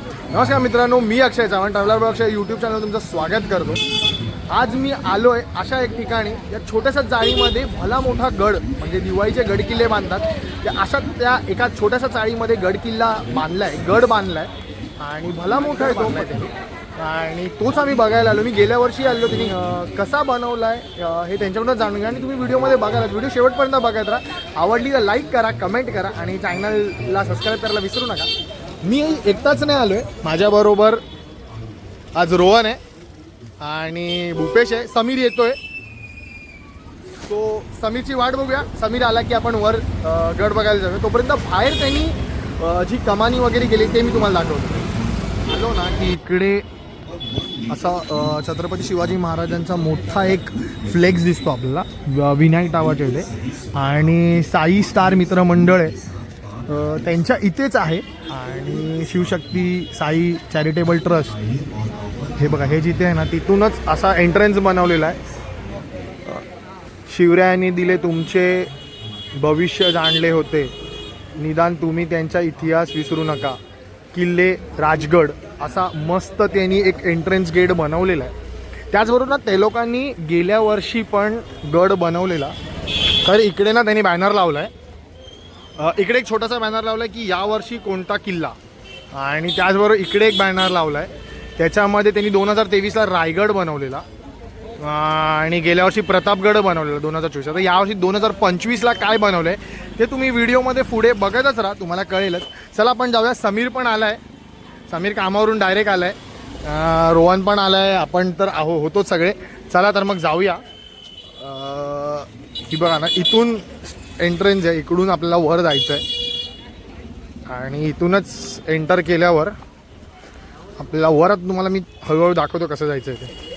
नमस्कार मित्रांनो मी Akshay Chavan traveller Akshay YouTube channel तुमचं स्वागत करतो. आज मी आलो आहे अशा एक ठिकाणी या छोट्याशा चाळीमध्ये भला मोठा गड म्हणजे दिवाळीचे गड किल्ले बांधतात. त्या अशा त्या एका छोट्याशा चाळीमध्ये गड किल्ला बांधला आहे गड बांधला आहे आणि भला मोठा आहे तो. आणि तोच आम्ही बघायला आलो. मी गेल्या वर्षी आलो त्यांनी कसा बनवला आहे हे त्यांच्याकडून जाणून घ्या. आणि तुम्ही व्हिडिओमध्ये बघायला व्हिडिओ शेवटपर्यंत बघत राहा. आवडली तर लाईक करा कमेंट करा. आणि चॅनलला सबस्क्राईब करायला विसरू नका. मी एकटाच नाही आलो आहे माझ्याबरोबर आज रोहन आहे आणि भूपेश आहे. समीर येतोय. सो समीरची वाट बघूया. समीर आला की आपण वर गड बघायला जाऊया. तोपर्यंत बाहेर त्यांनी जी कमानी वगैरे केली ते मी तुम्हाला दाखवतो. आलो ना की इकडे असा छत्रपती शिवाजी महाराजांचा मोठा एक फ्लेक्स दिसतो आपल्याला. विनायक टावर ठेवले आणि साई स्टार मित्रमंडळ आहे. त्यांच्या इथेच आहे. आणि शिवशक्ती साई चॅरिटेबल ट्रस्ट हे बघा हे जिथे आहे ना तिथूनच असा एंट्रन्स बनवलेला आहे. शिवरायांनी दिले तुमचे भविष्य जाणले होते. निदान तुम्ही त्यांचा इतिहास विसरू नका. किल्ले राजगड असा मस्त त्यांनी एक एंट्रन्स गेट बनवलेला आहे. त्याचबरोबर ना ते लोकांनी गेल्या वर्षी पण गड बनवलेला. तर इकडे ना त्यांनी बॅनर लावला आहे इकडे एक छोटासा बॅनर लावला आहे की यावर्षी कोणता किल्ला? आणि त्याचबरोबर इकडे एक बॅनर लावला आहे त्याच्यामध्ये त्यांनी दोन हजार तेवीसला रायगड बनवलेला. आणि गेल्या वर्षी प्रतापगड बनवलेला दोन हजार चोवीस आता यावर्षी दोन हजार पंचवीसला काय बनवलं आहे ते तुम्ही व्हिडिओमध्ये पुढे बघतच राहा तुम्हाला कळेलच. चला आपण जाऊया. समीर पण आला आहे समीर कामावरून डायरेक्ट आला आहे रोहन पण आला आहे आपण तर आहो होतोच सगळे. चला तर मग जाऊया. की ही बघा ना इथून एंट्रन्स आहे इकडून आपल्याला वर जायचं आहे आणि इथूनच एंटर केल्यावर आपल्याला वरात तुम्हाला मी हळूहळू दाखवतो कसं जायचं आहे ते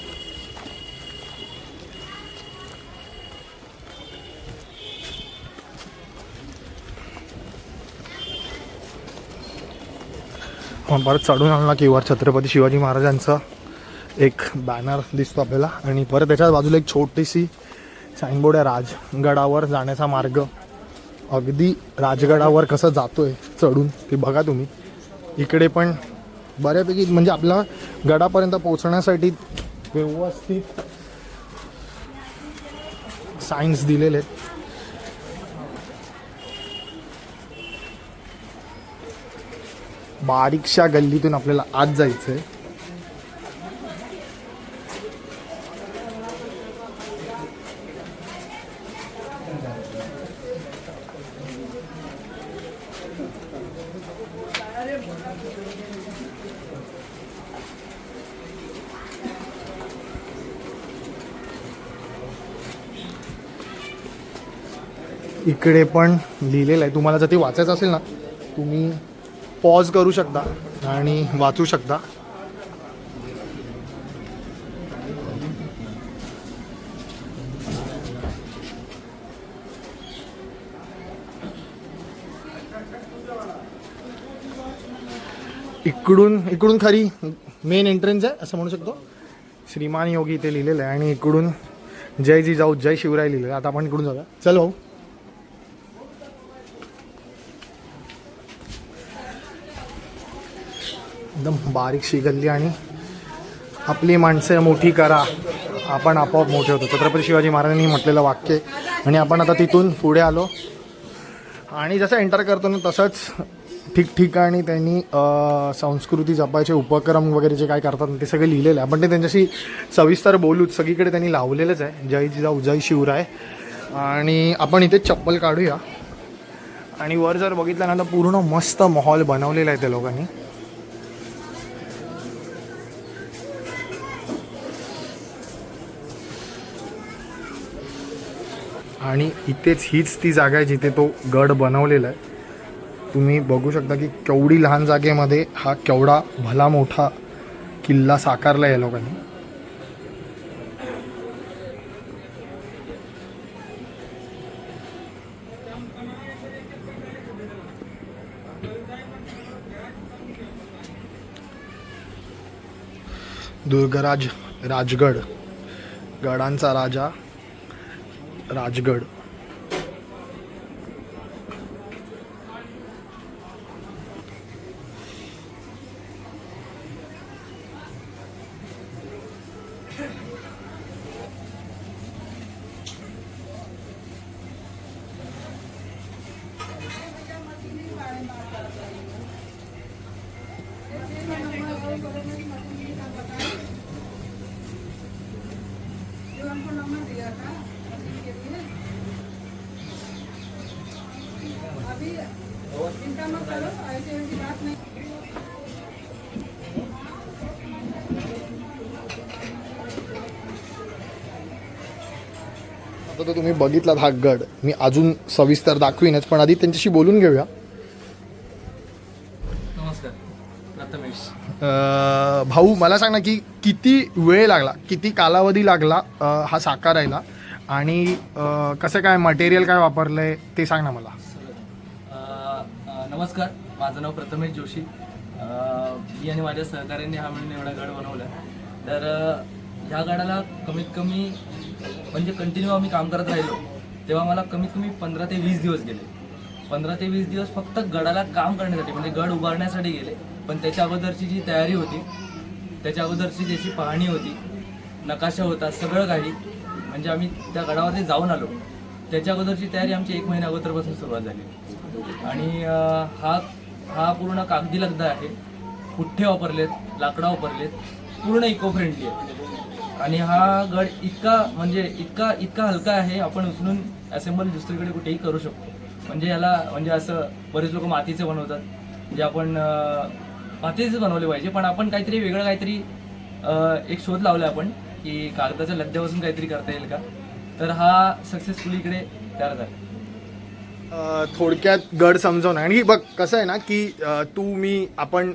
परत चढून आणला की वर छत्रपती शिवाजी महाराजांचा एक बॅनर दिसतो आपल्याला. आणि परत त्याच्या बाजूला एक छोटीशी साईनबोर्ड आहे राजगडावर जाण्याचा मार्ग. अगदी राजगडावर कसं जातोय चढून ते बघा तुम्ही. इकडे पण बऱ्यापैकी म्हणजे आपला गडापर्यंत पोहोचण्यासाठी व्यवस्थित सायन्स दिलेले आहेत. बारीकशा गल्लीतून आपल्याला आत जायचं आहे इकडे पण लिहिलेलं आहे. तुम्हाला जर ते वाचायचं असेल ना तुम्ही पॉज करू शकता आणि वाचू शकता. इकडून इकडून खरी मेन एंट्रन्स आहे असं म्हणू शकतो. श्रीमान योगी इथे लिहिलेलं आहे आणि इकडून जय जी जाऊ जय शिवराय लिहिलेलं आहे. आता आपण इकडून जाऊया. चल भाऊ. एकदम बारीकशी गल्ली आणि आपली माणसं मोठी करा. आपण आपोआप मोठे होतो. छत्रपती शिवाजी महाराजांनी म्हटलेलं वाक्य आणि आपण आता तिथून पुढे आलो. आणि जसं एंटर करतो ना तसंच ठिकठिकाणी त्यांनी संस्कृती जपायचे उपक्रम वगैरे जे काय करतात ते सगळे लिहिलेलं आहे. आपण ते त्यांच्याशी सविस्तर बोलूच सगळीकडे त्यांनी लावलेलंच आहे. जय जिजाऊ जय शिवराय. आणि आपण इथे चप्पल काढूया. आणि वर जर बघितलं ना तर पूर्ण मस्त मॉल बनवलेला आहे त्या लोकांनी. आणि इथेच हीच ती जागा आहे जिथे तो गड बनवलेला आहे. तुम्ही बघू शकता की केवढी लहान जागेमध्ये हा केवढा भला मोठा किल्ला साकारला आहे या लोकांनी. दुर्गराज राजगड गडांचा राजा राजगड. आता तर तुम्ही बघितलात हा गड. मी अजून सविस्तर दाखवीनच पण आधी त्यांच्याशी बोलून घेऊया. नमस्कार. भाऊ मला सांग ना की किती वेळ लागला किती कालावधी लागला हा साकारायला आणि कसं काय मटेरियल काय वापरलंय ते सांग ना मला. नमस्कार. माझं नाव प्रथमेश जोशी. मी आणि माझ्या सहकाऱ्यांनी हा मिळून एवढा गड बनवला. तर ह्या गडाला कमीत कमी म्हणजे कंटिन्यू आम्ही काम करत राहिलो तेव्हा मला कमीत कमी पंधरा ते वीस दिवस गेले. पंधरा ते वीस दिवस फक्त गडाला काम करण्यासाठी म्हणजे गड उभारण्यासाठी गेले. पण त्याच्या अगोदरची जी तयारी होती त्याच्या अगोदरची ज्याची पाहणी होती नकाशा होता सगळं काही म्हणजे आम्ही त्या गडावरती जाऊन आलो. त्याच्या अगोदरची तयारी आमची एक महिन्या अगोदरपासून सुरुवात झाली. आणि हा हा पूर्ण कागदी लगदा आहे. पुठ्ठे वापरलेत? लाकडं वापरलेत. पूर्ण इको फ्रेंडली आहे. आणि हा गड इतका म्हणजे इतका इतका हलका आहे आपण उचलून असेंबल दुसरीकडे कुठेही करू शकतो. म्हणजे याला म्हणजे असं बरेच लोक मातीचे बनवतात जे आपण अं, मातीचेच बनवले पाहिजे. पण आपण काहीतरी वेगळं काहीतरी एक शोध लावला आपण की कागदाच्या लगद्यापासून काहीतरी करता येईल का? तर हा सक्सेसफुली इकडे तयार झाला. थोडक्यात गड समजवणं. आणि बघ कसं आहे ना की तू मी आपण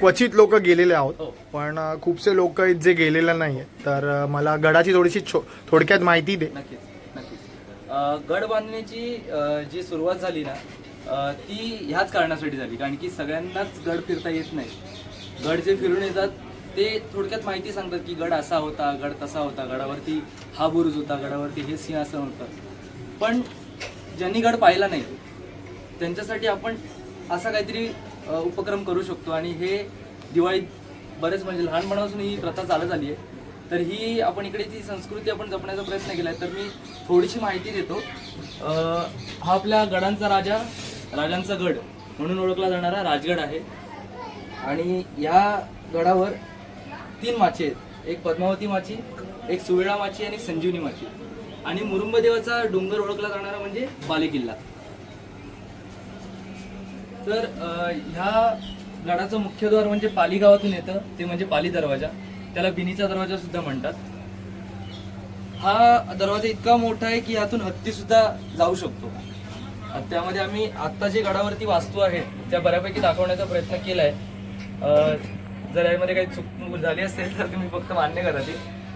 क्वचित लोक गेलेले आहोत हो. पण खूपसे लोक आहेत जे गेलेले नाही आहेत तर मला गडाची थोडीशी छो- थोडक्यात माहिती दे. नक्कीच नक्कीच. गड बांधण्याची जी सुरुवात झाली ना ती ह्याच कारणासाठी झाली. कारण की सगळ्यांनाच गड फिरता येत नाही. गड जे फिरून येतात ते थोडक्यात माहिती सांगतात की गड असा होता गड तसा होता गडावरती हा बुरुज होता गडावरती हे सिंहासन होतं. पण ज्यांनी गड पाहिला नाही त्यांच्यासाठी आपण असा काहीतरी उपक्रम करू शकतो. आणि हे दिवाळीत बरेच म्हणजे लहानपणापासून ही प्रथा चालत आली आहे. तर ही आपण इकडे ती संस्कृती आपण जपण्याचा प्रयत्न केला आहे तर मी थोडीशी माहिती देतो. हा आपल्या गडांचा राजा राजांचा गड म्हणून ओळखला जाणारा राजगड आहे. आणि या गडावर तीन माची आहेत. एक पद्मावती माची एक सुवेळा माची आणि संजीवनी माची. आणि मुरुंबदेवाचा डोंगर ओळखला जाणारा म्हणजे बालेकिल्ला. तर ह्या गडाचं मुख्य द्वार म्हणजे पाली गावातून येतं ते म्हणजे पाली दरवाजा. त्याला बिनीचा दरवाजा सुद्धा म्हणतात. हा दरवाजा इतका मोठा आहे की यातून हत्ती सुद्धा जाऊ शकतो. त्यामध्ये आम्ही आत्ता जे गडावरती वास्तू आहेत त्या बऱ्यापैकी दाखवण्याचा प्रयत्न केला आहे जर यामध्ये काही चूक झाली असेल तर तुम्ही फक्त मान्य करा ती.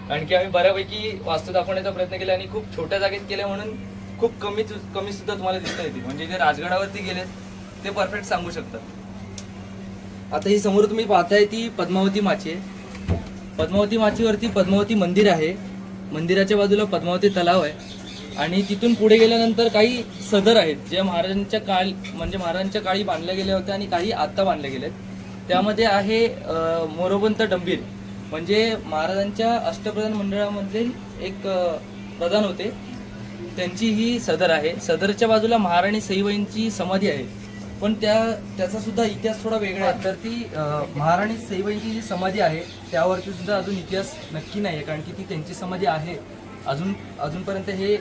कारण की आम्ही बऱ्यापैकी वास्तू दाखवण्याचा प्रयत्न केला आणि खूप छोट्या जागेत केल्या म्हणून खूप कमी कमी सुद्धा तुम्हाला दिसता येतील. म्हणजे जे राजगडावरती गेलेत ते परफेक्ट सांगू शकतात. आता ही समोर तुम्ही पाहताय ती पद्मावती माची आहे. पद्मावती माचीवरती पद्मावती मंदिर आहे. मंदिराच्या बाजूला पद्मावती तलाव आहे. आणि तिथून पुढे गेल्यानंतर काही सदर आहेत जे महाराजांच्या काळ म्हणजे महाराजांच्या काळी बांधल्या गेल्या होत्या आणि काही आत्ता बांधल्या गेल्या आहेत त्यामध्ये आहे मोरोबंत डंबीर. म्हणजे महाराजांच्या अष्टप्रधान मंडळामधील एक प्रधान होते. त्यांची ही सदर आहे. सदरच्या बाजूला महाराणी सईबाईंची समाधी आहे. पण त्या त्याचा सुद्धा इतिहास थोडा वेगळा आहे. तर ती महाराणी सईबाईंची जी समाधी आहे त्यावरती सुद्धा अजून इतिहास नक्की नाही आहे कारण की ती त्यांची समाधी आहे. अजून अजूनपर्यंत हे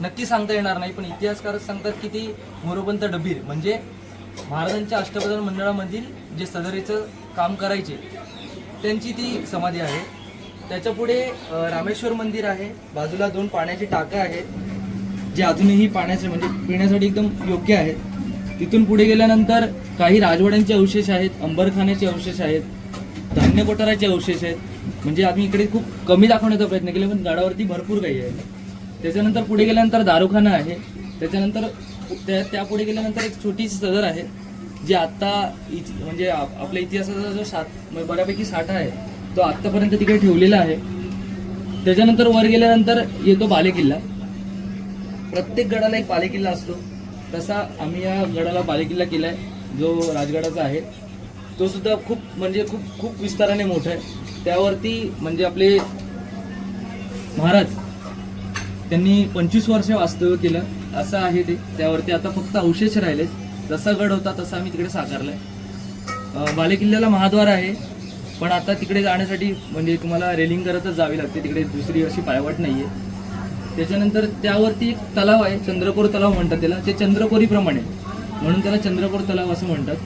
नक्की सांगता येणार नाही. पण इतिहासकार सांगतात की ती मोरोपंत डबीर. म्हणजे महाराजांच्या अष्टप्रधान मंडळामधील जे सदरेचं काम करायचे त्यांची ती समाधी आहे. त्याच्यापुढे रामेश्वर मंदिर आहे. बाजूला दोन पाण्याची टाकं आहेत. जे अजूनही पाण्याचे म्हणजे पिण्यासाठी एकदम योग्य आहेत. तिथून पुढे गेल्यानंतर काही राजवाड्यांचे अवशेष आहेत अंबरखान्याचे अवशेष आहेत धान्य कोठाराचे अवशेष आहेत. म्हणजे आम्ही इकडे खूप कमी दाखवण्याचा प्रयत्न केला पण गडावरती भरपूर काही आहे. त्याच्यानंतर पुढे गेल्यानंतर दारुखाना आहे. त्याच्यानंतर त्या त्या पुढे गेल्यानंतर एक छोटीशी सदर आहे. जे आता म्हणजे आप- आपल्या इतिहासाचा जो साठ म्हणजे बऱ्यापैकी साठा आहे तो आत्तापर्यंत तिकडे ठेवलेला आहे. त्याच्यानंतर वर गेल्यानंतर येतो बालेकिल्ला. प्रत्येक गडाला एक बालेकिल्ला असतो. तसा आम्ही या गडाला बालेकिल्ला केला आहे जो राजगडाचा आहे. तो सुद्धा खूप म्हणजे खूप खूप विस्ताराने मोठा आहे. त्यावरती म्हणजे आपले महाराज त्यांनी पंचवीस वर्ष वास्तव्य केलं असं आहे ते. त्यावरती आता फक्त अवशेष राहिलेत. जसा गड होता तसा आम्ही तिकडे साकारलाय. आहे बालेकिल्ल्याला महाद्वार आहे पण आता तिकडे जाण्यासाठी म्हणजे तुम्हाला रेलिंग करतच जावी लागते तिकडे दुसरी अशी पायवाट नाही आहे त्याच्यानंतर त्यावरती एक तलाव आहे चंद्रकोर तलाव म्हणतात त्याला ते चंद्रकोरीप्रमाणे. म्हणून त्याला चंद्रकोर तलाव असं म्हणतात.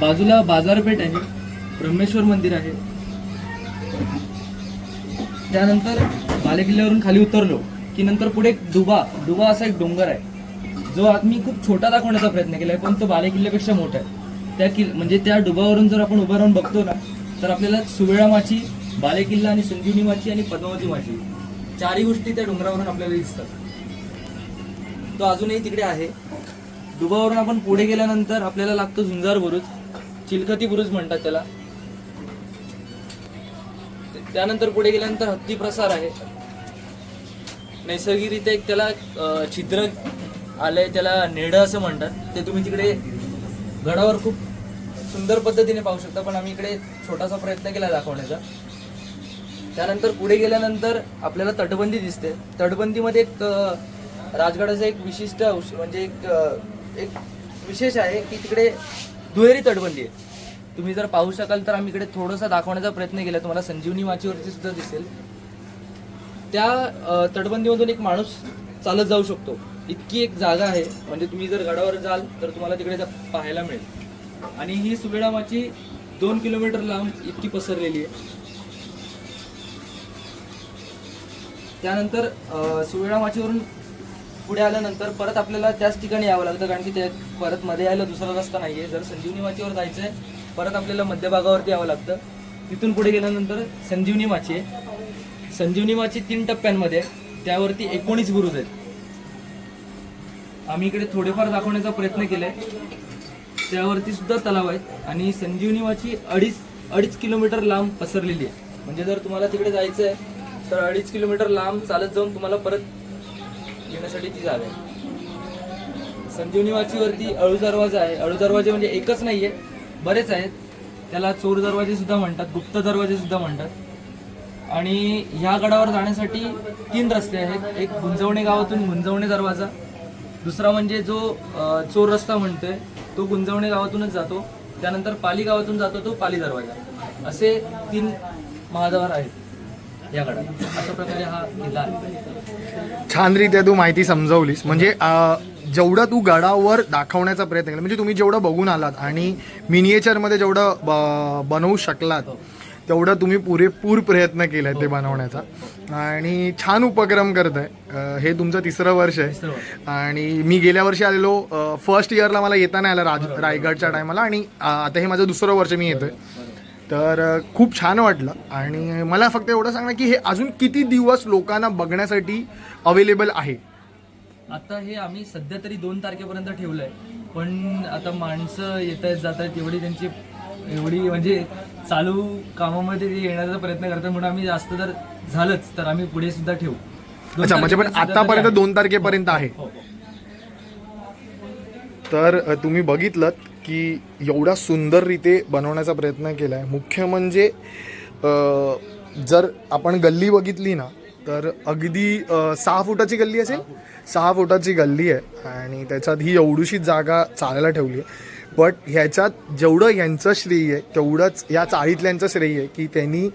बाजूला बाजारपेठ आहे ब्रह्मेश्वर मंदिर आहे. त्यानंतर बालेकिल्ल्यावरून खाली उतरलो की नंतर पुढे एक डुबा डुबा असा एक डोंगर आहे. जो आम्ही खूप छोटा दाखवण्याचा प्रयत्न केला आहे पण तो बालेकिल्ल्यापेक्षा मोठा आहे. त्या किल् म्हणजे त्या डुबावरून जर आपण उभं राहून बघतो ना तर आपल्याला सुवेळा माची बालेकिल्ला आणि संजीवनी माची आणि पद्मावती माची चारही गोष्टी त्या डोंगरावरून आपल्याला दिसतात. तो अजूनही तिकडे आहे. डुबावरून आपण पुढे गेल्यानंतर आपल्याला लागतो झुंजार बुरुज चिलखती बुरुज म्हणतात त्याला. त्यानंतर पुढे गेल्यानंतर हत्ती प्रसार आहे. नैसर्गिकरित्या एक त्याला छिद्र आलंय त्याला नेडं असं म्हणतात. ते तुम्ही तिकडे गडावर खूप सुंदर पद्धतीने पाहू शकता पण आम्ही इकडे छोटासा प्रयत्न केला दाखवण्याचा. त्यानंतर पुढे गेल्यानंतर आपल्याला तटबंदी दिसते. तटबंदीमध्ये एक राजगडाचं एक विशिष्ट औष- म्हणजे एक एक विशेष आहे की तिकडे दुहेरी तटबंदी आहे. तुम्ही जर पाहू शकाल तर आम्ही इकडे थोडंसं दाखवण्याचा प्रयत्न केला. तुम्हाला संजीवनी माचीवरती सुद्धा दिसेल. त्या तटबंदीमधून एक माणूस चालत जाऊ शकतो. इतकी एक जागा आहे. म्हणजे तुम्ही जर गडावर जाल तर तुम्हाला तिकडे जा- पाहायला मिळेल. आणि ही सुवेडा माची दोन किलोमीटर लांब इतकी पसरलेली आहे. त्यानंतर अ, सुवेळा माचीवरून पुढे आल्यानंतर परत आपल्याला त्याच ठिकाणी यावं लागतं कारण की ते परत मध्ये यायला दुसरा रस्ता नाहीये. जर संजीवनी माचीवर जायचं आहे परत आपल्याला मध्यभागावरती यावं लागतं. तिथून पुढे गेल्यानंतर संजीवनी माची आहे. संजीवनी माची तीन टप्प्यांमध्ये त्यावरती एकोणीस बुरुज आहेत. आम्ही इकडे थोडेफार दाखवण्याचा प्रयत्न केलाय. त्यावरती सुद्धा तलाव आहेत आणि संजीवनीवाची अडीच अडीच किलोमीटर लांब पसरलेली आहे. म्हणजे जर तुम्हाला तिकडे जायचं आहे तर अडीच किलोमीटर लांब चालत जाऊन तुम्हाला परत येण्यासाठी ती जागा आहे. संजीवनी वाचीवरती अळू दरवाजा आहे. अळू दरवाजे म्हणजे एकच नाही आहे बरेच आहेत. त्याला चोर दरवाजे सुद्धा म्हणतात गुप्त दरवाजे सुद्धा म्हणतात. आणि ह्या गडावर जाण्यासाठी तीन रस्ते आहेत. एक गुंजवणे गावातून गुंजवणे दरवाजा दुसरा म्हणजे जो चोर रस्ता म्हणतोय तो गुंजवणे गावातूनच जातो. त्यानंतर पाली गावातून जातो तो पाली दरवाजा. असे तीन महाद्वार आहेत या गडाला अशा प्रकारे हा किल्ला आहे. छानरित्या तू माहिती समजवलीस. म्हणजे जेवढं तू गडावर दाखवण्याचा प्रयत्न केला म्हणजे तुम्ही जेवढं बघून आलात आणि मिनिएचरमध्ये जेवढं ब- बनवू शकलात तेवढं तुम्ही पुरेपूर प्रयत्न केलाय ते बनवण्याचा. आणि छान उपक्रम करताय. अं, हे तुमचं तिसरं वर्ष आहे. आणि मी गेल्या वर्षी आलेलो फर्स्ट इयरला मला येता नाही आलं राज रायगडच्या टायमाला. आणि आता हे माझं दुसरं वर्ष मी येतोय. तर खूप छान वाटलं. आणि मला फक्त एवढं सांगणं की हे अजून किती दिवस लोकांना बघण्यासाठी अवेलेबल आहे? आता हे आम्ही सध्या तरी दोन तारखेपर्यंत ठेवलंय. पण आता माणसं येत आहेत जात आहेत एवढी त्यांची एवढी म्हणजे चालू कामामध्ये ते येण्याचा प्रयत्न करतात म्हणून आम्ही जास्त जर झालंच तर आम्ही पुढे सुद्धा ठेवू. अच्छा म्हणजे पण आतापर्यंत. दोन तारखेपर्यंत आहे. हो, हो. तर तुम्ही बघितलं की एवढा सुंदररीते बनवण्याचा प्रयत्न केला आहे मुख्य म्हणजे जर आपण गल्ली बघितली ना तर अगदी सहा फुटाची गल्ली असेल? सहा फुटाची गल्ली आहे. आणि त्याच्यात ही एवढीशी जागा चालायला ठेवली आहे. बट ह्याच्यात जेवढं यांचं श्रेय आहे तेवढंच या चाळीतल्यांचं श्रेय आहे की त्यांनी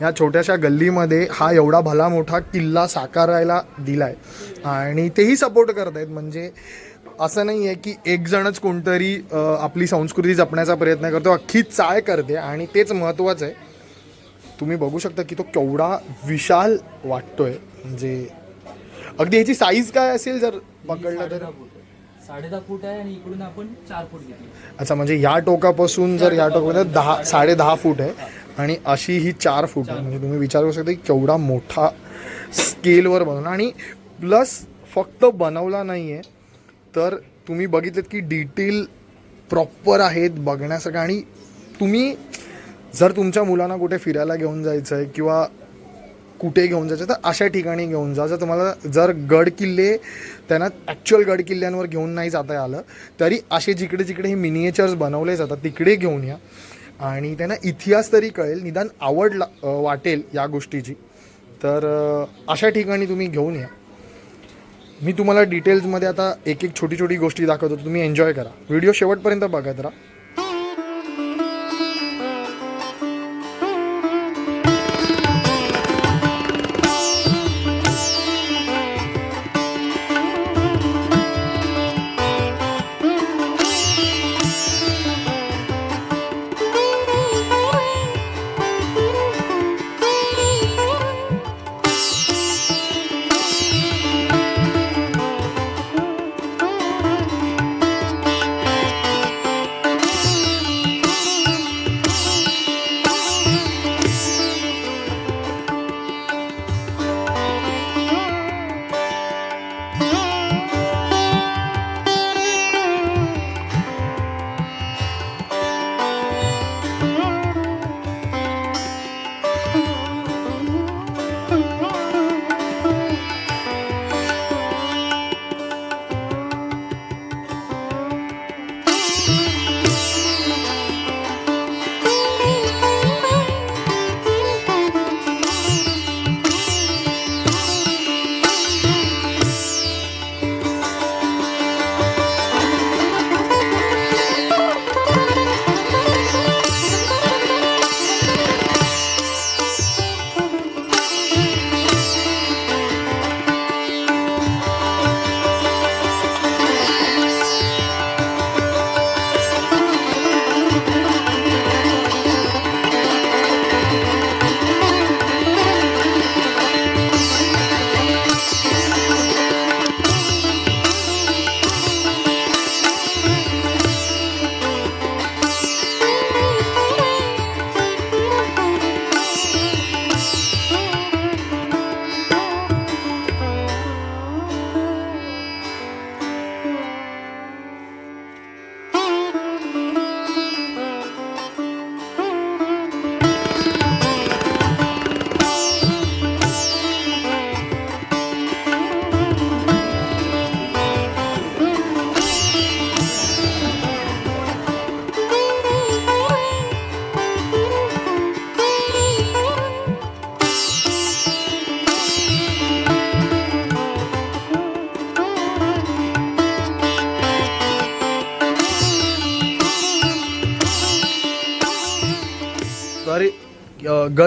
ह्या छोट्याशा गल्लीमध्ये हा एवढा भला मोठा किल्ला साकारायला दिला आहे आणि तेही सपोर्ट करत आहेत म्हणजे असं नाही आहे की एकजणच कोणतरी आपली संस्कृती जपण्याचा प्रयत्न करतो अख्खी चाळ करते. आणि तेच महत्त्वाचं आहे. तुम्ही बघू शकता की तो केवढा विशाल वाटतोय. म्हणजे अगदी ह्याची साईज काय असेल जर पकडलं तर? साडेदहा फूट आहे. फूट आहे आणि इकडून आपण चार फूट घेतली अच्छा म्हणजे या टोकापासून जर या टोकापर्यंत दहा साडे दहा फूट आहे आणि अशी ही चार फूट आहे म्हणजे तुम्ही विचार करू शकता की केवढा मोठा स्केलवर बनवला आणि प्लस फक्त बनवला नाही आहे तर तुम्ही बघितलेत की डिटेल प्रॉपर आहेत बघण्यासारखं आणि तुम्ही जर तुमच्या मुलांना कुठे फिरायला घेऊन जायचं आहे किंवा कुठे घेऊन जायचं तर अशा ठिकाणी घेऊन जा. जर तुम्हाला जर गड किल्ले त्यांना ॲक्च्युअल गड किल्ल्यांवर घेऊन नाही जाता आलं तरी असे जिकडे जिकडे हे मिनिएचर्स बनवले जातात तिकडे घेऊन या. आणि त्यांना इतिहास तरी कळेल निदान आवड ला- वाटेल या गोष्टीची. तर अशा ठिकाणी तुम्ही घेऊन या. मी तुम्हाला डिटेल्समध्ये आता एक एक छोटी छोटी गोष्टी दाखवतो तुम्ही एन्जॉय करा. व्हिडिओ शेवटपर्यंत बघत राहा.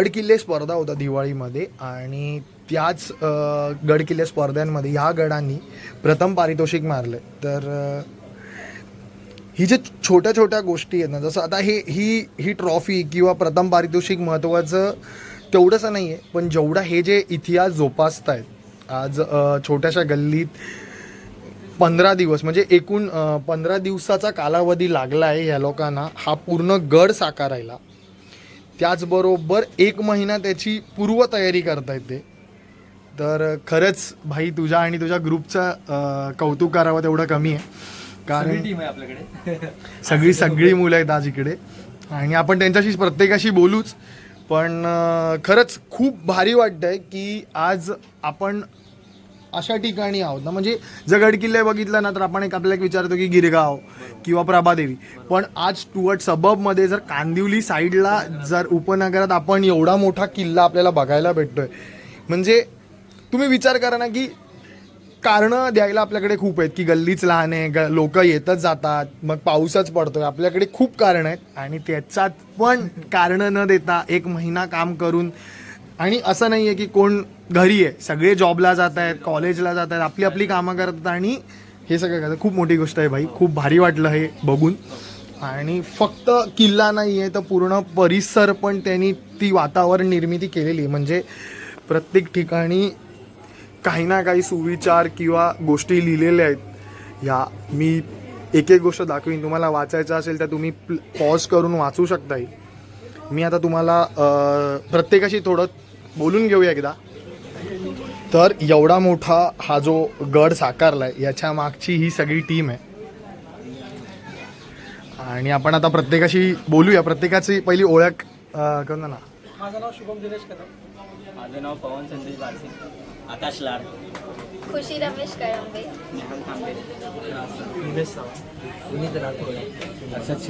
गडकिल्ले स्पर्धा होता दिवाळीमध्ये आणि त्याच गडकिल्ले स्पर्धांमध्ये ह्या गडांनी प्रथम पारितोषिक मारलं. तर ही जे छोट्या छोट्या गोष्टी आहेत ना जसं आता हे ही ही ट्रॉफी किंवा प्रथम पारितोषिक महत्त्वाचं तेवढंसं नाही आहे पण जेवढा हे जे इतिहास जोपासत आहेत आज छोट्याशा गल्लीत पंधरा दिवस म्हणजे एकूण पंधरा दिवसाचा कालावधी लागला आहे ह्या लोकांना हा पूर्ण गड साकारायला त्याचबरोबर एक महिना त्याची पूर्वतयारी करता येते तर खरंच भाई तुझ्या आणि तुझ्या ग्रुपचं कौतुक करावं तेवढं कमी आहे. कारण टीम आहे आपल्याकडे. सगळी सगळी मुलं आहेत आज इकडे. आणि आपण त्यांच्याशी प्रत्येकाशी बोलूच. पण खरंच खूप भारी वाटतंय की आज आपण अशा ठिकाणी आहोत ना म्हणजे जर गडकिल्ले बघितलं ना तर आपण एक आपल्याला एक विचारतो की गिरगाव किंवा प्रभादेवी. पण आज टुवर्ड सबबमध्ये जर कांदिवली साईडला जर उपनगरात आपण एवढा मोठा किल्ला आपल्याला बघायला भेटतोय म्हणजे तुम्ही विचार करा ना की कारणं द्यायला आपल्याकडे खूप आहेत की गल्लीच लहान आहे ग लोक येतच जातात मग पाऊसच पडतोय आपल्याकडे खूप कारणं आहेत. आणि त्याच्यात पण कारणं न देता एक महिना काम करून आणि असं नाही आहे की कोण घरी आहे. सगळे जॉबला जात आहेत कॉलेजला जात आहेत आपली आपली कामं करतात आणि हे सगळं करतात. खूप मोठी गोष्ट आहे भाई. खूप भारी वाटलं हे बघून. आणि फक्त किल्ला नाही आहे तर पूर्ण परिसर पण त्यांनी ती वातावरण निर्मिती केलेली आहे. म्हणजे प्रत्येक ठिकाणी काही ना काही सुविचार किंवा गोष्टी लिहिलेल्या आहेत. या मी एक एक गोष्ट दाखवीन. तुम्हाला वाचायचं असेल तर तुम्ही पॉज करून वाचू शकता मी आता तुम्हाला प्रत्येकाशी थोडं बोलून घेऊया एकदा. तर एवढा मोठा हा जो गड साकारलाय याच्या मागची ही सगळी टीम आहे. आणि आपण आता प्रत्येकाशी बोलूया. प्रत्येकाची पहिली ओळख करू ना माझं नाव शुभम दिनेश कदम. माझं नाव पवन संदेश बारसे. आकाश लाड. खुशी रमेश कळंबे. नेहम तांबे असंच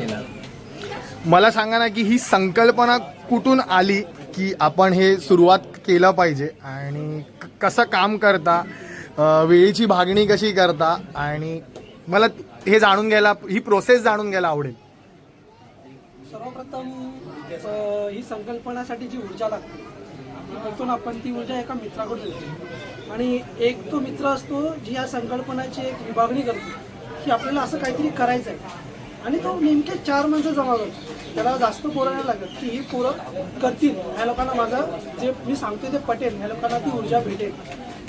मला सांगा ना की ही संकल्पना कुठून आली? की आपण हे सुरुवात केलं पाहिजे आणि क- कसं काम करता वेळेची भागणी कशी करता आणि मला हे जाणून घ्यायला ही प्रोसेस जाणून घ्यायला आवडेल. सर्वप्रथम ही संकल्पनासाठी जी ऊर्जा लागते तिथून आपण ती ऊर्जा एका मित्राकडून घेतो. आणि एक तो मित्र असतो जी या संकल्पनाची एक विभागणी करतो की आपल्याला असं काहीतरी करायचं आहे आणि तो नेमके चार माणसं जमा करतो त्याला जास्त बोलायला लागत. की ही पोरं करतील. ह्या लोकांना माझं जे मी सांगते ते पटेल. ह्या लोकांना ती ऊर्जा भेटेल.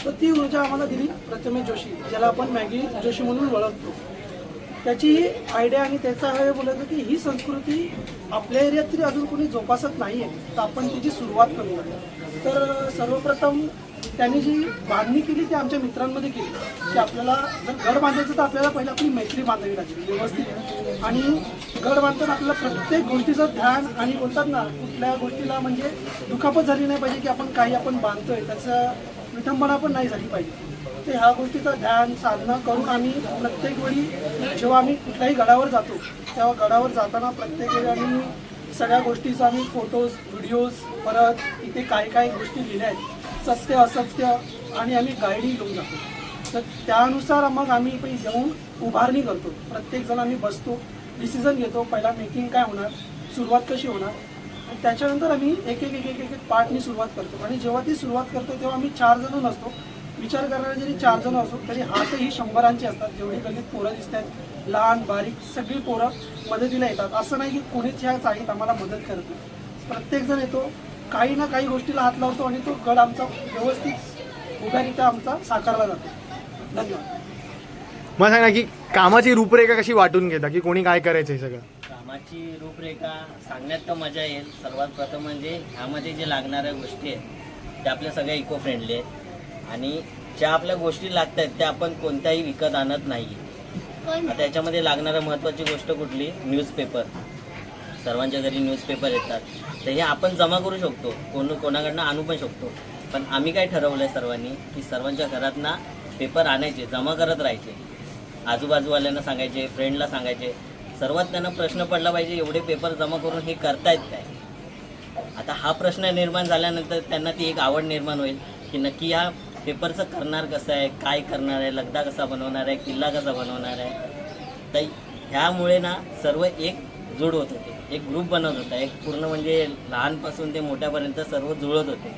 तर ती ऊर्जा आम्हाला दिली प्रथमेश जोशी ज्याला आपण मॅगी जोशी म्हणून ओळखतो. त्याची आयडिया आणि त्याचा हे बोलायचं की ही संस्कृती आपल्या एरियात तरी अजून कोणी जोपासत नाही आहे तर आपण तिची सुरुवात करूया. तर सर्वप्रथम त्यांनी जी बांधणी केली ती आमच्या मित्रांमध्ये केली. की आपल्याला जर गड बांधायचं तर आपल्याला पहिला आपली मैत्री बांधावी लागेल व्यवस्थित. आणि गड बांधताना आपल्याला प्रत्येक गोष्टीचं ध्यान आणि बोलतात ना कुठल्या गोष्टीला म्हणजे दुखापत झाली नाही पाहिजे की आपण काही आपण बांधतोय त्याचं विठंबना पण नाही झाली पाहिजे. ते ह्या गोष्टीचं ध्यान साधना करून आम्ही प्रत्येक वेळी जेव्हा आम्ही कुठल्याही गडावर जातो तेव्हा गडावर जाताना प्रत्येक वेळी आम्ही सगळ्या गोष्टीचा आम्ही फोटोज व्हिडिओज परत इथे काय काय गोष्टी लिहिल्या आहेत. सत्य असत्य आणि आम्ही गाईडही घेऊन जातो. तर त्यानुसार मग आम्ही पण येऊन उभारणी करतो. प्रत्येकजण आम्ही बसतो डिसिजन घेतो पहिला मेकिंग काय होणार सुरुवात कशी होणार आणि त्याच्यानंतर आम्ही एक एक एक एक एक एक पार्टनी सुरुवात करतो. आणि जेव्हा ती सुरुवात करतो तेव्हा आम्ही चार जण नसतो. विचार करणारे जरी चार जण असो तरी हातही शंभरांचे असतात. जेवढी गल्लीत पोरं दिसतात लहान बारीक सगळी पोरं मदतीला येतात. असं नाही की कोणीच ह्या चाळीत आम्हाला मदत करत नाही. प्रत्येकजण येतो काही ना काही गोष्टीला हात लावतो आणि तो गड आमचा व्यवस्थित उभ्यारित्या आमचा साकारला जातो. धन्यवाद. मला सांगा की कामाची रूपरेखा कशी वाटून घेता? की कोणी काय करायचं हे सगळं? कामाची रूपरेखा सांगण्यात तर मजा येईल. सर्वात प्रथम म्हणजे ह्यामध्ये जे लागणाऱ्या गोष्टी आहेत त्या आपल्या सगळ्या इको फ्रेंडली आहेत. आणि ज्या आपल्या गोष्टी लागत आहेत त्या आपण कोणत्याही विकत आणत नाही आता याच्यामध्ये लागणाऱ्या महत्त्वाची गोष्ट कुठली? न्यूजपेपर सर्वांच्या घरी न्यूजपेपर येतात. तर हे आपण जमा करू शकतो. कोण कोणाकडनं आणू पण शकतो. पण आम्ही काय ठरवलं आहे सर्वांनी की सर्वांच्या घरात ना पेपर आणायचे जमा करत राहायचे. आजूबाजूवाल्यांना सांगायचे फ्रेंडला सांगायचे. सर्वात त्यांना प्रश्न पडला पाहिजे एवढे पेपर जमा करून हे करतायत काय? आता हा प्रश्न निर्माण झाल्यानंतर त्यांना ती एक आवड निर्माण होईल की नक्की ह्या पेपरचं करणार कसं आहे काय करणार आहे लगदा कसा बनवणार आहे किल्ला कसा बनवणार आहे. तर ह्यामुळे ना सर्व एक जोड होत होते. एक ग्रुप बनवत होता. एक पूर्ण म्हणजे लहानपासून ते मोठ्यापर्यंत सर्व जुळत होते.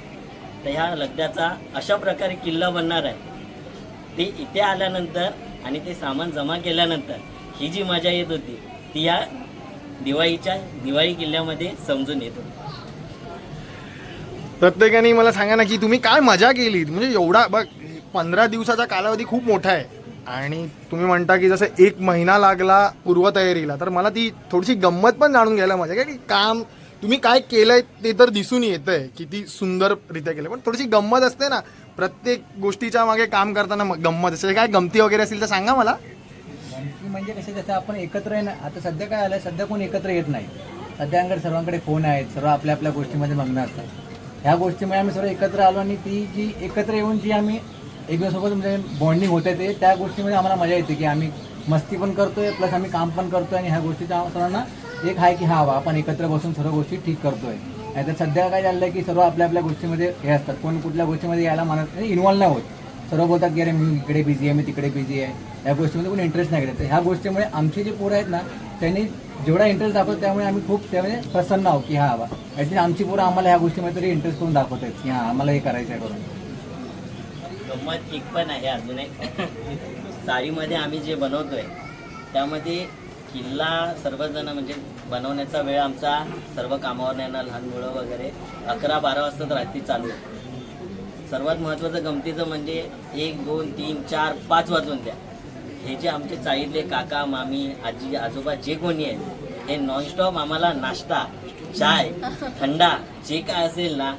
तर ह्या लगद्याचा अशा प्रकारे किल्ला बनणार आहे. ते इथे आल्यानंतर आणि ते सामान जमा केल्यानंतर ही जी मजा येत होती ती या दिवाळीच्या दिवाळी किल्ल्यामध्ये समजून येत होती. प्रत्येकाने मला सांगा ना की तुम्ही काय मजा केली म्हणजे एवढा बघ पंधरा दिवसाचा कालावधी खूप मोठा आहे. आणि तुम्ही म्हणता की जसं एक महिना लागला पूर्वतयारीला तर मला ती थोडीशी गंमत पण जाणून घ्यायला माझ्या की काम तुम्ही काय केलंय ते तर दिसून येतंय किती सुंदररित्या केलं पण थोडीशी गंमत असते ना प्रत्येक गोष्टीच्या मागे काम करताना गंमत असते. काय गमती वगैरे असेल तर सांगा मला. गमती म्हणजे कसे जसं आपण एकत्र आहे ना आता सध्या काय आलं सध्या कोण एकत्र येत नाही. सध्याकडे सर्वांकडे फोन आहेत सर्व आपल्या आपल्या गोष्टीमध्ये मग्न असतात. ह्या गोष्टीमुळे आम्ही सर्व एकत्र आलो आणि ती जी एकत्र येऊन जी आम्ही एकमेकांसोबत म्हणजे बॉन्डिंग होते ते. त्या गोष्टीमध्ये आम्हाला मजा येते की आम्ही मस्ती पण करतोय प्लस आम्ही काम पण करतोय आणि ह्या गोष्टीचा सर्वांना एक आहे की हा वा आपण एकत्र बसून सर्व गोष्टी ठीक करतोय. नाहीतर सध्या काय झालं की सर्व आपल्या आपल्या गोष्टीमध्ये हे असतात. कोण कुठल्या गोष्टीमध्ये यायला मानत इन्व्हॉल्व नाही होत. सर्व बोलतात की अरे मी इकडे बिझी आहे मी तिकडे बिझी आहे. या गोष्टीमध्ये कोणी इंटरेस्ट नाही घेत. तर ह्या गोष्टीमुळे आमचे जे पोरं आहेत ना त्यांनी जेवढा इंटरेस्ट दाखवतो त्यामुळे आम्ही खूप त्यामध्ये प्रसन्न आहोत की हा वा ॲटलीस्ट आमची पोरं आम्हाला ह्या गोष्टीमध्ये तरी इंटरेस्ट करून दाखवत आहेत की हां आम्हाला हे करायचं आहे करून. गंमत एक पण आहे अजून एक. साडीमध्ये आम्ही जे बनवतोय त्यामध्ये किल्ला सर्वजण म्हणजे बनवण्याचा वेळ आमचा सर्व कामावर येणार लहान मुलं वगैरे अकरा बारा वाजता तर रात्री चालू सर्वात महत्त्वाचं गमतीचं म्हणजे एक दोन तीन चार पाच वाजून द्या. हे जे आमचे चाळीतले काका मामी आजी आजोबा जे कोणी आहेत हे नॉनस्टॉप आम्हाला नाश्ता चाय थंडा जे काय असेल ना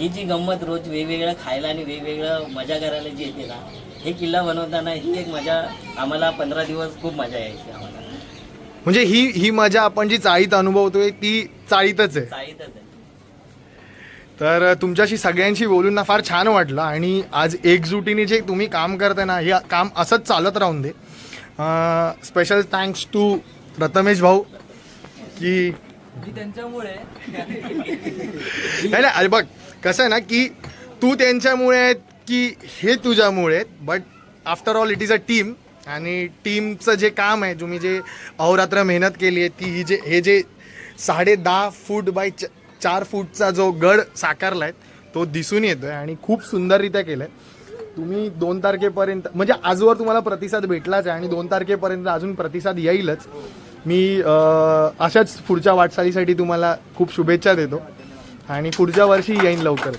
ही जी गंमत रोज वेगवेगळं खायला आणि वेगवेगळं मजा करायला जी येते ना हे किल्ला बनवताना ही एक मजा आम्हाला पंधरा दिवस खूप मजा यायची आम्हाला. म्हणजे ही ही मजा आपण जी चाळीत अनुभवतोय ती चाळीतच आहे. चाळीतच आहे. तर तुमच्याशी सगळ्यांशी बोलून ना फार छान वाटलं आणि आज एकजुटीने जे तुम्ही काम करताय ना हे काम असंच चालत राहून दे. स्पेशल थँक्स टू प्रथमेश भाऊ की त्यांच्यामुळे नाही नाही, अरे बघ कसं आहे ना की तू त्यांच्यामुळे आहेत की हे तुझ्यामुळे आहेत but after all it is a team आणि टीमचं जे काम आहे तुम्ही जे अहोरात्र मेहनत केली आहे ती ही जे हे जे साडे दहा फूट बाय च चार फूटचा जो गड साकारला आहे तो दिसून येतो आहे आणि खूप सुंदररित्या केलं आहे तुम्ही दोन तारखेपर्यंत म्हणजे आजवर तुम्हाला प्रतिसाद भेटलाच आहे आणि दोन तारखेपर्यंत अजून प्रतिसाद येईलच. मी अशाच पुढच्या वाटचालीसाठी तुम्हाला खूप शुभेच्छा देतो. आणि पुढच्या वर्षी येईन लवकर.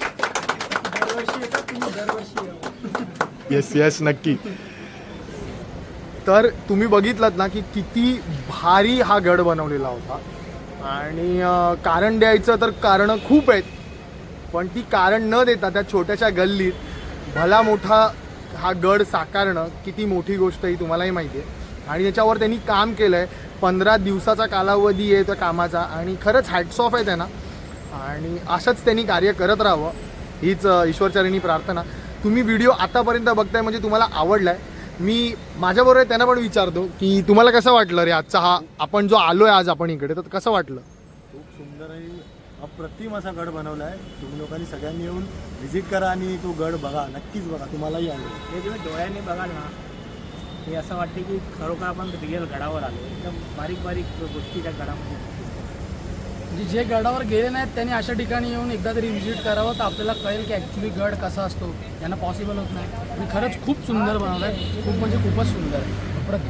येस येस नक्की. तर तुम्ही बघितलात ना की किती भारी हा गड बनवलेला होता. आणि कारण द्यायचं तर कारणं खूप आहेत. पण ती कारण न देता त्या छोट्याशा गल्लीत भला मोठा हा गड साकारणं किती मोठी गोष्ट ही तुम्हालाही माहिती आहे. आणि त्याच्यावर त्यांनी काम केलं आहे पंधरा दिवसाचा कालावधी आहे त्या कामाचा आणि खरंच हॅट्स ऑफ आहे त्यांना. आणि असंच त्यांनी कार्य करत राहावं हीच ईश्वरचरणी प्रार्थना. तुम्ही व्हिडिओ आतापर्यंत बघताय म्हणजे तुम्हाला आवडलाय. मी माझ्याबरोबर त्यांना पण विचारतो की तुम्हाला कसं वाटलं रे आजचा हा आपण जो आलोय आज आपण इकडे तर कसं वाटलं? खूप सुंदर आणि अप्रतिम असा गड बनवला आहे तुम्ही लोकांनी सगळ्यांनी येऊन व्हिजिट करा आणि तो गड बघा नक्कीच बघा तुम्हालाही आवडेल. हे तुम्ही डोळ्यांनी बघाल ना. हे असं वाटते की खरोखर आपण रिअल गडावर आलो एकदम बारीक बारीक गोष्टी त्या गडामध्ये म्हणजे जे गडावर गेले नाहीत त्यांनी अशा ठिकाणी येऊन एकदा तरी व्हिजिट करावं तर आपल्याला कळेल की ॲक्च्युली गड कसा असतो. यांना पॉसिबल होत नाही. आणि खरंच खूप सुंदर बनवलं आहे. खूप म्हणजे खूपच सुंदर आहे.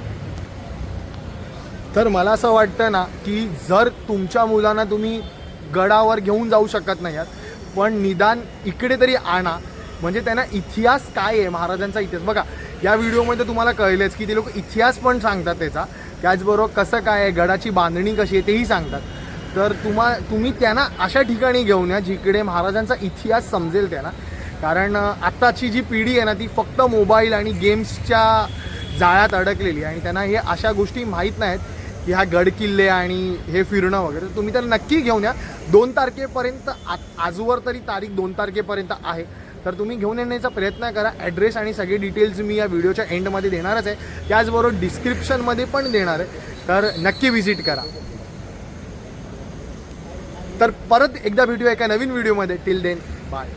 तर मला असं वाटतं ना की जर तुमच्या मुलांना तुम्ही गडावर घेऊन जाऊ शकत नाही आहात पण निदान इकडे तरी आणा. म्हणजे त्यांना इतिहास काय आहे? महाराजांचा इतिहास. बघा या व्हिडिओमध्ये तुम्हाला कळलेच की ते लोक इतिहास पण सांगतात त्याचा. त्याचबरोबर कसं काय आहे? गडाची बांधणी कशी आहे तेही सांगतात. तर तुम्हा तुम्ही त्यांना अशा ठिकाणी घेऊन या जिकडे महाराजांचा इतिहास समजेल त्यांना. कारण आत्ताची जी पिढी आहे ना ती फक्त मोबाईल आणि गेम्सच्या जाळ्यात अडकलेली आणि त्यांना हे अशा गोष्टी माहीत नाहीत की हा गडकिल्ले आणि हे फिरणं वगैरे. तर तुम्ही त्याला नक्की घेऊन या. दोन तारखेपर्यंत आ आजवर तरी तारीख दोन तारखेपर्यंत आहे. तर तुम्ही घेऊन येण्याचा प्रयत्न करा. ॲड्रेस आणि सगळे डिटेल्स मी या व्हिडिओच्या एंडमध्ये देणारच आहे. त्याचबरोबर डिस्क्रिप्शनमध्ये पण देणार आहे. तर नक्की व्हिजिट करा. तर परत एकदा भेटूया एका नवीन व्हिडिओमध्ये. Till then bye